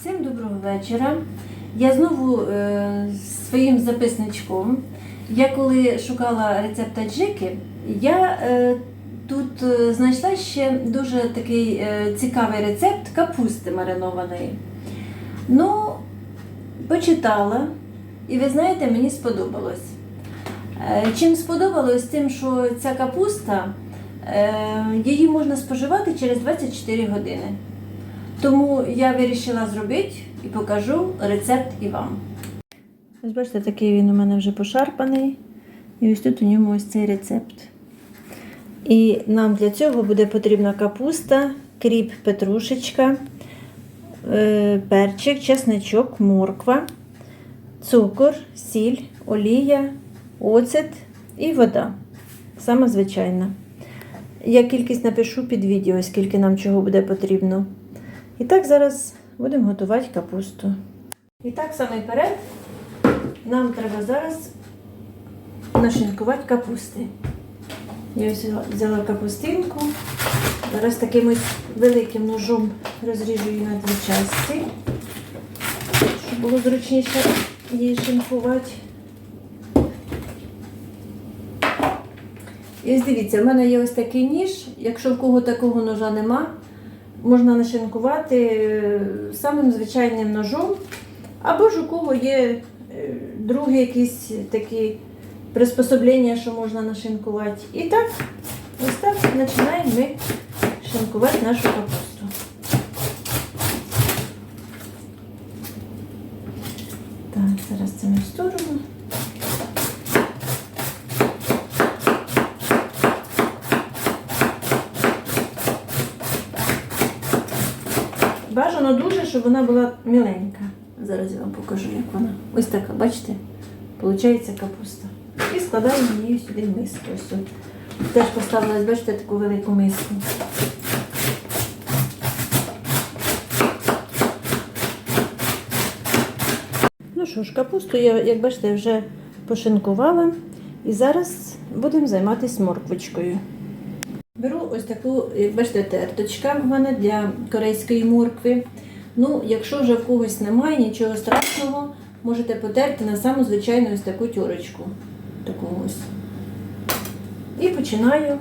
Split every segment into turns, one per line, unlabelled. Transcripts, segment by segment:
Всім доброго вечора. Я знову е, своїм записничком. Я коли шукала рецепт аджики, я е, тут е, знайшла ще дуже такий е, цікавий рецепт капусти маринованої. Ну, почитала, і ви знаєте, мені сподобалось. Е, Чим сподобалось, тим, що ця капуста, е, її можна споживати через 24 години. Тому я вирішила зробити і покажу рецепт і вам. Ось бачите, такий він у мене вже пошарпаний. І ось тут у ньому ось цей рецепт. І нам для цього буде потрібна капуста, кріп, петрушечка, е, перчик, чесничок, морква, цукор, сіль, олія, оцет і вода. Саме звичайна. Я кількість напишу під відео, скільки нам чого буде потрібно. І так зараз будемо готувати капусту. І так саме перед нам треба зараз нашинкувати капусти. Я взяла капустинку. Зараз таким ось великим ножом розріжу її на дві частини, щоб було зручніше її шинкувати. І дивіться, в мене є ось такий ніж. Якщо в кого такого ножа нема, можна нашинкувати е, самим звичайним ножом. Або ж у кого є е, другі якісь такі приспособлення, що можна нашинкувати. І так, ось так починаємо ми шинкувати нашу капусту. Так, зараз це ми в сторону. Бажано дуже, щоб вона була міленька. Зараз я вам покажу, як вона. Ось така, бачите? Получається капуста. І складаємо її сюди в миску. Ось. Теж поставила, бачите, таку велику миску. Ну що ж, капусту я, як бачите, вже пошинкувала. І зараз будемо займатися морквочкою. Беру ось таку, як бачите, терточка в мене для корейської моркви. Ну, якщо вже в когось немає, нічого страшного, можете потерти на саму звичайну ось таку тюрочку. Таку ось. І починаю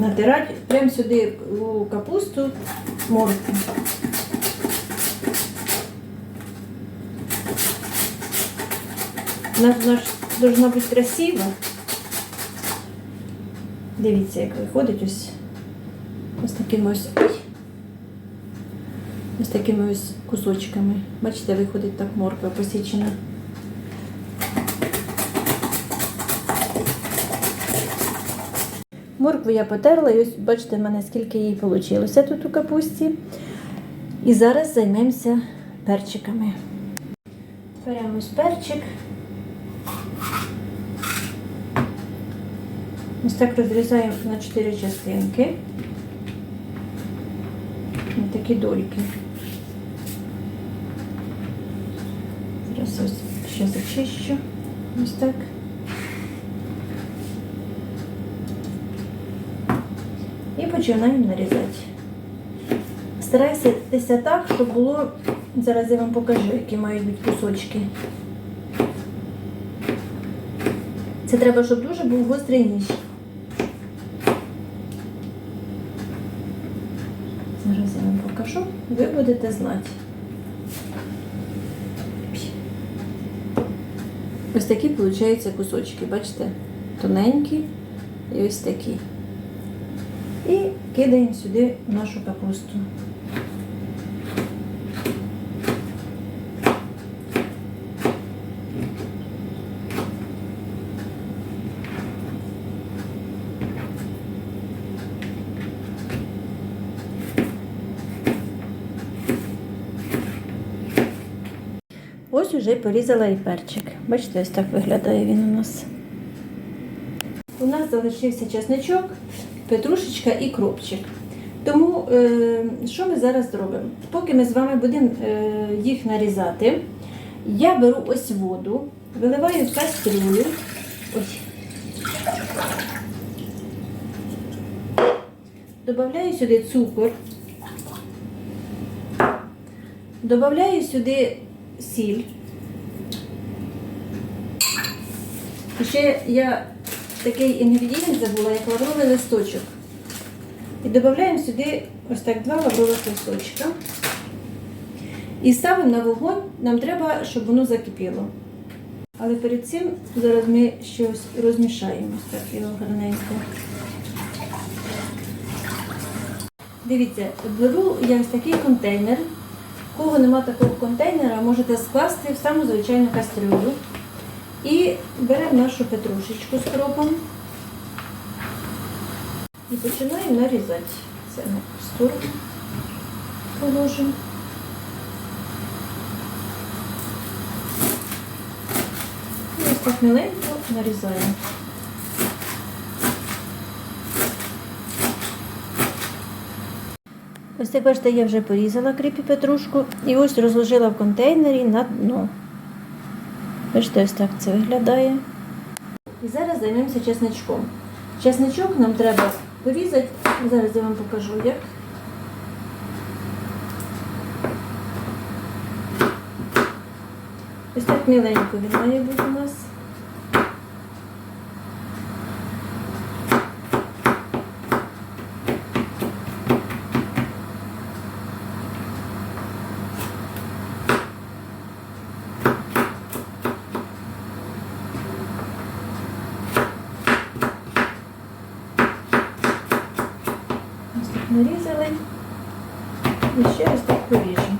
натирати прямо сюди у капусту моркву. Вона ж должна бути красива. Дивіться, як виходить ось ось такими ось ось такими ось кусочками. Бачите, виходить так морква посічена. Моркву я потерла і ось бачите, в мене скільки їй вийшло тут у капусті. І зараз займемося перчиками. Беремо перчик. Ось так розрізаємо на 4 частинки. На такі дольки. Зараз ось ще зачищу. Ось так. І починаємо нарізати. Старайтеся так, щоб було, зараз я вам покажу, які мають бути кусочки. Це треба, щоб дуже був гострий ніж. Зараз покажу, ви будете знати. Ось такі, виходять, кусочки, бачите? Тоненькі і ось такі. І кидаємо сюди нашу капусту. Ось уже порізала і перчик. Бачите, ось так виглядає він у нас. У нас залишився чесничок, петрушечка і кропчик. Тому е, що ми зараз зробимо? Поки ми з вами будемо е, їх нарізати, я беру ось воду, виливаю в кастрюлю. Ось. Добавляю сюди цукор. Добавляю сюди сіль. І ще я такий інгредієнт забула, як лавровий листочок. І додаємо сюди ось так два лаврових листочка. І ставимо на вогонь, нам треба, щоб воно закипіло. Але перед цим зараз ми щось розмішаємо так його гарненько. Дивіться, беру я ось такий контейнер. У кого нема такого контейнера, можете скласти в саму звичайну кастрюлю. І беремо нашу петрушечку з кропом і починаємо нарізати. Це в сторону положимо. І ось так миленько нарізаємо. Ось так бачите, я вже порізала кріп і петрушку і ось розложила в контейнері на дно. Бачите, ось так це виглядає. І зараз займемося чесничком. Чесничок нам треба порізати. Зараз я вам покажу як. Ось так міленько він має бути у нас. Ось так нарізали. І ще ось так поріжемо.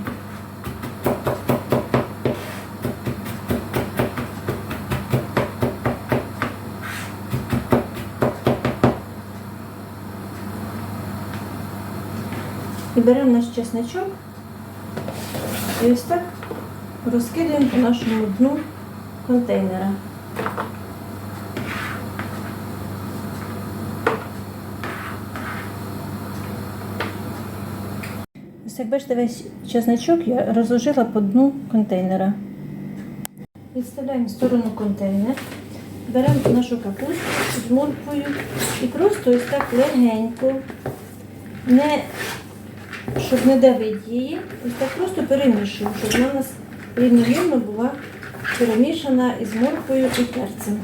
І беремо наш чесночок і ось так розкидаємо по нашому дну контейнера. Як бачите, весь чесночок я розложила по дну контейнера. Відставляємо в сторону контейнер, беремо нашу капусту з морквою і просто ось так легенько, не, щоб не давити її, ось так просто перемішуємо, щоб вона у нас рівномірно була перемішана із морквою і перцем.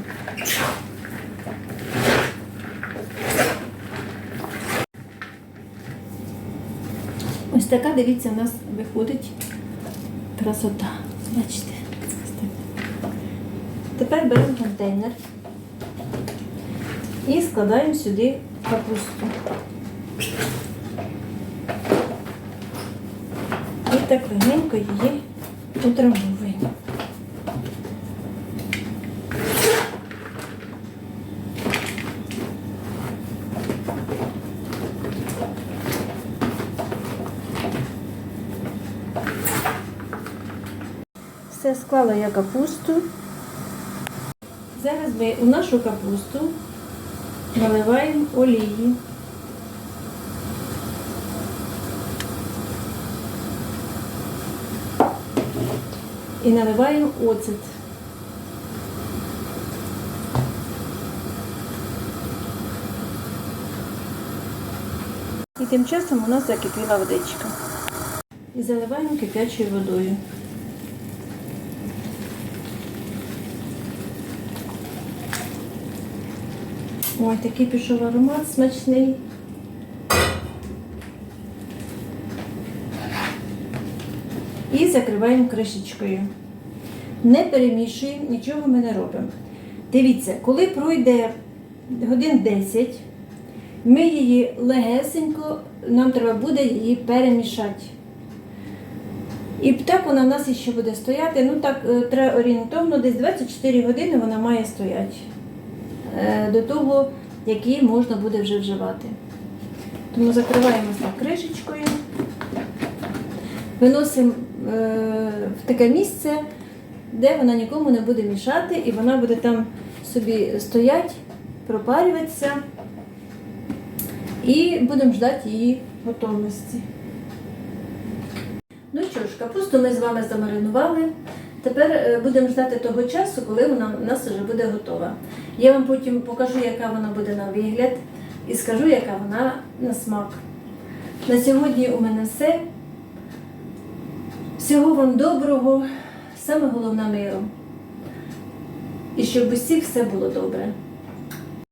Така, дивіться, у нас виходить красота. Бачите? Тепер беремо контейнер і складаємо сюди капусту. І так легенько її утрамбовуємо. Все склала я капусту. Зараз ми у нашу капусту наливаємо олії. І наливаємо оцет. І тим часом у нас закипіла водичка. І заливаємо кип'ячою водою. Ой, такий пішов аромат смачний. І закриваємо кришечкою. Не перемішуємо, нічого ми не робимо. Дивіться, коли пройде годин 10, ми її легесенько, нам треба буде її перемішати. І так вона в нас ще буде стояти. Ну так, е, треба орієнтовно, десь 24 години вона має стояти. Е, до того, які можна буде вже вживати. Тому закриваємо так кришечкою, виносимо е, в таке місце, де вона нікому не буде мішати, і вона буде там собі стоять, пропарюватися. І будемо ждати її готовності. Ну що ж, капусту ми з вами замаринували. Тепер е, будемо ждати того часу, коли вона у нас вже буде готова. Я вам потім покажу, яка вона буде на вигляд, і скажу, яка вона на смак. На сьогодні у мене все. Всього вам доброго, саме головне миру. І щоб усіх все було добре.